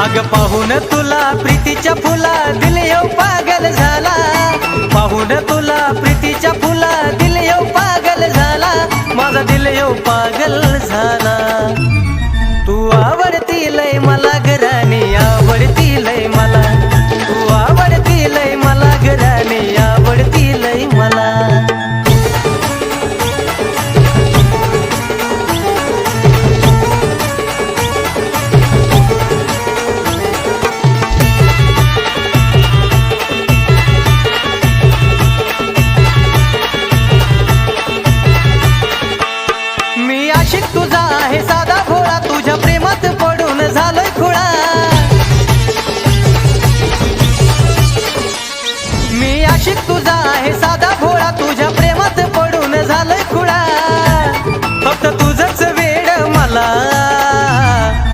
अग पाहून तुला प्रीतीच्या फुला दिल येऊ हो, पागल झाला. पाहून तुला प्रीतीच्या फुला दिल येऊ हो, पागल झाला. माझा दिल येऊ पागल झाला. तू आवडती लय मला गर मी आशिक तुझा है साधा